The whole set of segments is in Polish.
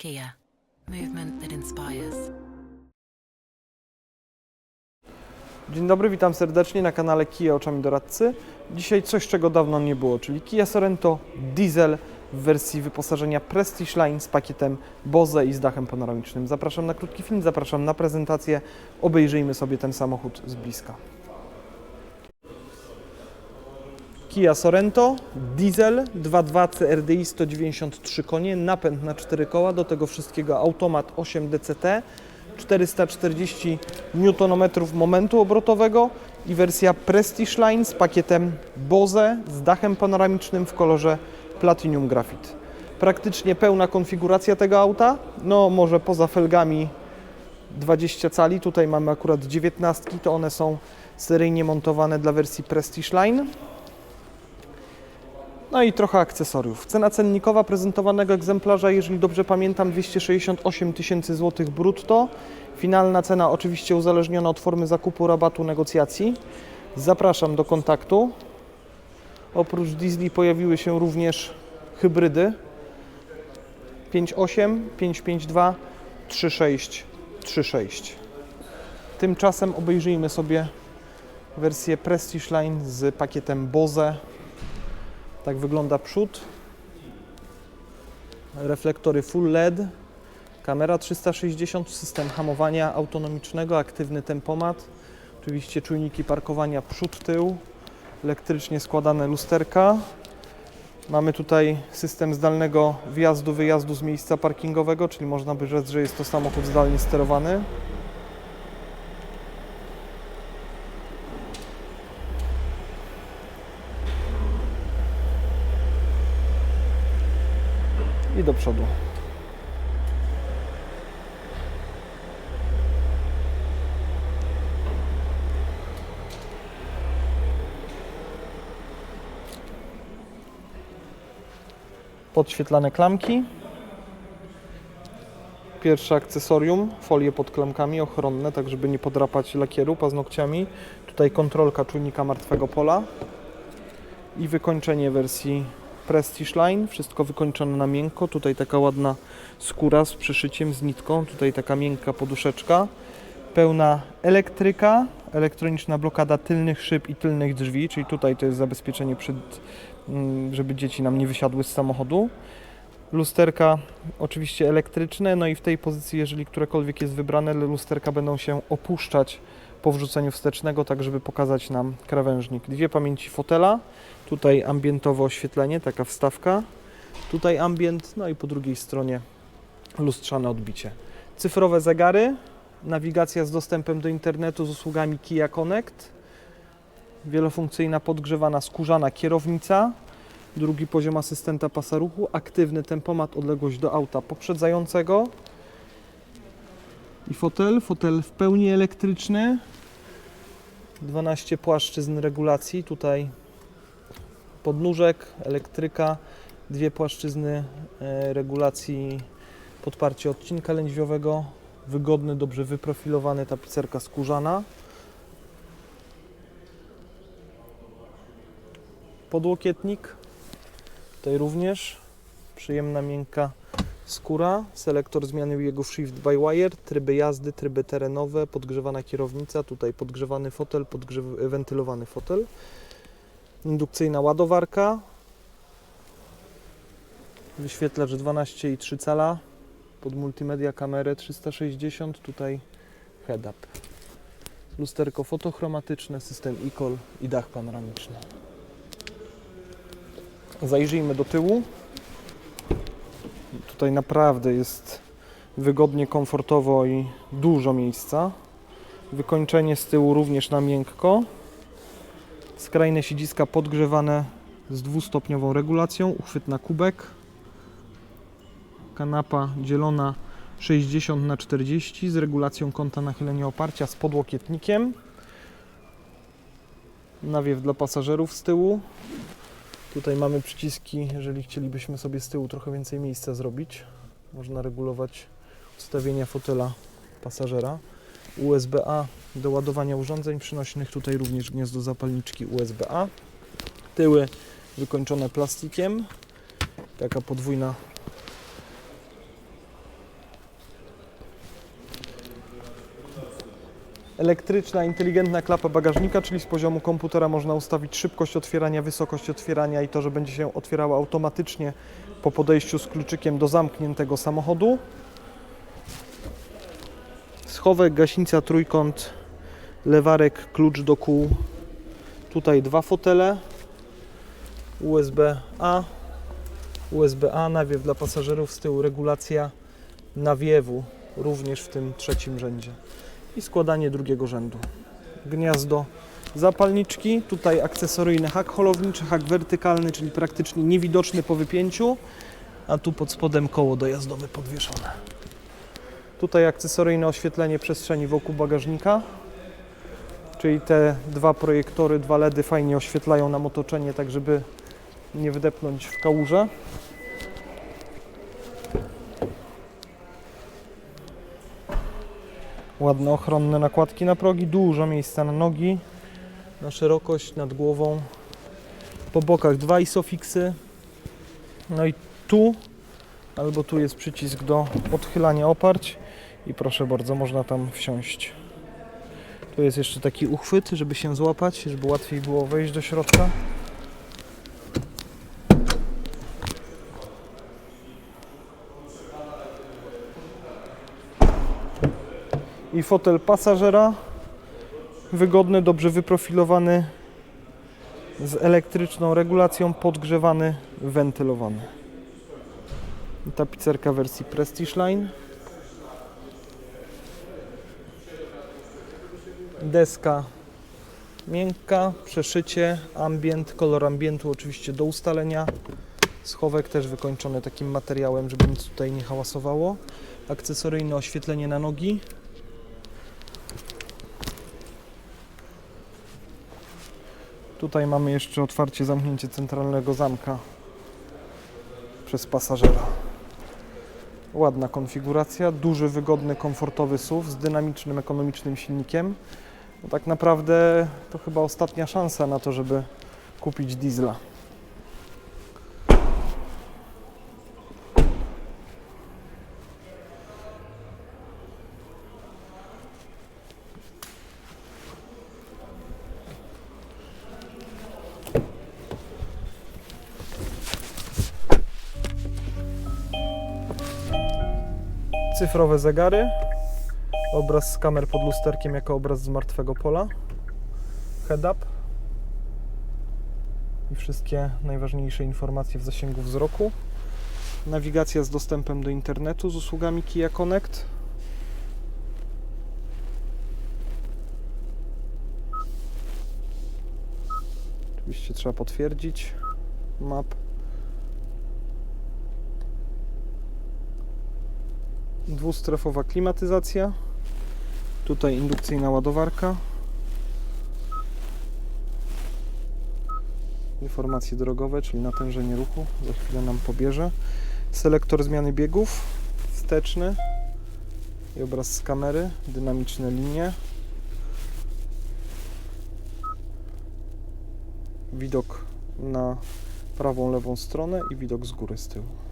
Kia, movement that inspires. Dzień dobry, witam serdecznie na kanale Kia Oczami Doradcy. Dzisiaj coś, czego dawno nie było, czyli Kia Sorento Diesel w wersji wyposażenia Prestige Line z pakietem Bose i z dachem panoramicznym. Zapraszam na krótki film, zapraszam na prezentację. Obejrzyjmy sobie ten samochód z bliska. Kia Sorento, diesel 2.2 CRDI 193 konie, napęd na 4 koła, do tego wszystkiego automat 8 DCT, 440 Nm momentu obrotowego i wersja Prestige Line z pakietem Bose z dachem panoramicznym w kolorze Platinum Graphite. Praktycznie pełna konfiguracja tego auta, no może poza felgami 20 cali, tutaj mamy akurat 19, to one są seryjnie montowane dla wersji Prestige Line. No i trochę akcesoriów. Cena cennikowa prezentowanego egzemplarza, jeżeli dobrze pamiętam, 268 tysięcy złotych brutto. Finalna cena oczywiście uzależniona od formy zakupu, rabatu, negocjacji. Zapraszam do kontaktu. Oprócz diesli pojawiły się również hybrydy 5.8, 5.5.2, 3.6, 3.6. Tymczasem obejrzyjmy sobie wersję Prestige Line z pakietem Bose tak wygląda przód. Reflektory full LED, kamera 360, system hamowania autonomicznego, aktywny tempomat, oczywiście czujniki parkowania przód, tył, elektrycznie składane lusterka. Mamy tutaj system zdalnego wjazdu, wyjazdu z miejsca parkingowego, czyli można by rzec, że jest to samochód zdalnie sterowany. I do przodu. Podświetlane klamki. Pierwsze akcesorium, folie pod klamkami ochronne, tak żeby nie podrapać lakieru paznokciami. Tutaj kontrolka czujnika martwego pola i wykończenie wersji Prestige Line, wszystko wykończone na miękko. Tutaj taka ładna skóra z przyszyciem, z nitką. Tutaj taka miękka poduszeczka. Pełna elektryka, elektroniczna blokada tylnych szyb i tylnych drzwi, czyli tutaj to jest zabezpieczenie przed, mm, żeby dzieci nam nie wysiadły z samochodu. Lusterka oczywiście elektryczne, no i w tej pozycji, jeżeli którekolwiek jest wybrane, lusterka będą się opuszczać po wrzuceniu wstecznego, tak żeby pokazać nam krawężnik. Dwie pamięci fotela, tutaj ambientowe oświetlenie, taka wstawka, tutaj ambient, no i po drugiej stronie lustrzane odbicie. Cyfrowe zegary, nawigacja z dostępem do internetu z usługami Kia Connect, wielofunkcyjna podgrzewana skórzana kierownica, drugi poziom asystenta pasa ruchu, aktywny tempomat, odległość do auta poprzedzającego i fotel, fotel w pełni elektryczny, 12 płaszczyzn regulacji, tutaj. Podnóżek, elektryka, dwie płaszczyzny e, regulacji podparcie odcinka lędźwiowego, wygodny, dobrze wyprofilowany tapicerka skórzana. Podłokietnik, tutaj również przyjemna, miękka skóra, selektor zmiany biegów Shift by Wire, tryby jazdy, tryby terenowe, podgrzewana kierownica, tutaj podgrzewany fotel, podgrzew wentylowany fotel, indukcyjna ładowarka, wyświetlacz 12,3 cala, pod multimedia kamerę 360, tutaj head-up, lusterko fotochromatyczne, system e-call i dach panoramiczny. Zajrzyjmy do tyłu. Tutaj naprawdę jest wygodnie, komfortowo i dużo miejsca. Wykończenie z tyłu również na miękko. Skrajne siedziska podgrzewane z dwustopniową regulacją, uchwyt na kubek. Kanapa dzielona 60 na 40 z regulacją kąta nachylenia oparcia z podłokietnikiem. Nawiew dla pasażerów z tyłu. Tutaj mamy przyciski, jeżeli chcielibyśmy sobie z tyłu trochę więcej miejsca zrobić. Można regulować ustawienia fotela pasażera. USB-A do ładowania urządzeń przynośnych. Tutaj również gniazdo zapalniczki USB-A. Tyły wykończone plastikiem. Taka podwójna Elektryczna, inteligentna klapa bagażnika, czyli z poziomu komputera można ustawić szybkość otwierania, wysokość otwierania i to, że będzie się otwierała automatycznie po podejściu z kluczykiem do zamkniętego samochodu. Schowek, gaśnica, trójkąt, lewarek, klucz do kół. Tutaj dwa fotele, USB-A, USB-A, nawiew dla pasażerów, z tyłu regulacja nawiewu, również w tym trzecim rzędzie i składanie drugiego rzędu. Gniazdo zapalniczki, tutaj akcesoryjny hak holowniczy, hak wertykalny, czyli praktycznie niewidoczny po wypięciu, a tu pod spodem koło dojazdowe podwieszone. Tutaj akcesoryjne oświetlenie przestrzeni wokół bagażnika, czyli te dwa projektory, dwa LEDy fajnie oświetlają nam otoczenie, tak żeby nie wydepnąć w kałużę. Ładne ochronne nakładki na progi, dużo miejsca na nogi, na szerokość nad głową. Po bokach dwa isofixy. No i tu albo tu jest przycisk do odchylania oparć i proszę bardzo, można tam wsiąść. Tu jest jeszcze taki uchwyt, żeby się złapać, żeby łatwiej było wejść do środka. I fotel pasażera. Wygodny, dobrze wyprofilowany, z elektryczną regulacją, podgrzewany, wentylowany. Tapicerka wersji Prestige Line. Deska miękka, przeszycie, ambient, kolor ambientu oczywiście do ustalenia. Schowek też wykończony takim materiałem, żeby nic tutaj nie hałasowało. Akcesoryjne oświetlenie na nogi. Tutaj mamy jeszcze otwarcie, zamknięcie centralnego zamka przez pasażera. Ładna konfiguracja, duży, wygodny, komfortowy SUV z dynamicznym, ekonomicznym silnikiem. No tak naprawdę to chyba ostatnia szansa na to, żeby kupić diesla. Cyfrowe zegary, obraz z kamer pod lusterkiem jako obraz z martwego pola, head-up i wszystkie najważniejsze informacje w zasięgu wzroku, nawigacja z dostępem do internetu z usługami Kia Connect, oczywiście trzeba potwierdzić. Map dwustrefowa klimatyzacja. Tutaj indukcyjna ładowarka. Informacje drogowe, czyli natężenie ruchu. Za chwilę nam pobierze. Selektor zmiany biegów. Wsteczny. I obraz z kamery. Dynamiczne linie. Widok na prawą, lewą stronę i widok z góry, z tyłu.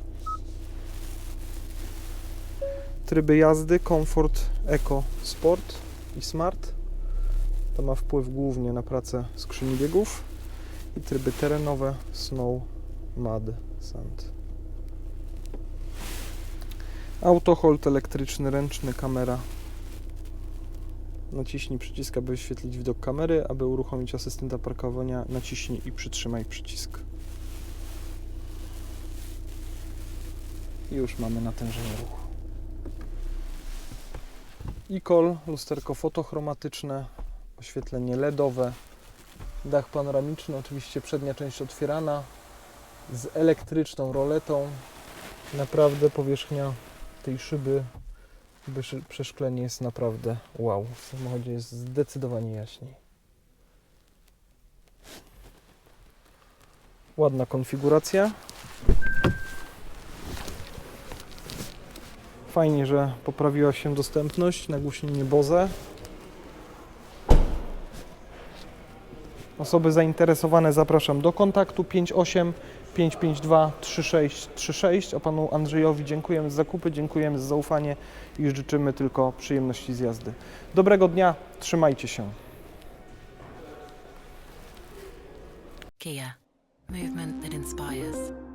Tryby jazdy Comfort, Eco, Sport i Smart. To ma wpływ głównie na pracę skrzyni biegów i tryby terenowe Snow, Mud, Sand. Autohold elektryczny, ręczny, kamera. Naciśnij przycisk, aby wyświetlić widok kamery, aby uruchomić asystenta parkowania naciśnij i przytrzymaj przycisk. I już mamy natężenie ruchu. ICOL, lusterko fotochromatyczne, oświetlenie LEDowe, dach panoramiczny, oczywiście przednia część otwierana z elektryczną roletą. Naprawdę powierzchnia tej szyby, przeszklenie jest naprawdę wow. W samochodzie jest zdecydowanie jaśniej. Ładna konfiguracja. Fajnie, że poprawiła się dostępność, nagłośnienie Bose. Osoby zainteresowane zapraszam do kontaktu 58 552 3636. A panu Andrzejowi dziękujemy za zakupy, dziękujemy za zaufanie i życzymy tylko przyjemności z jazdy. Dobrego dnia, trzymajcie się. Kia. Movement that inspires.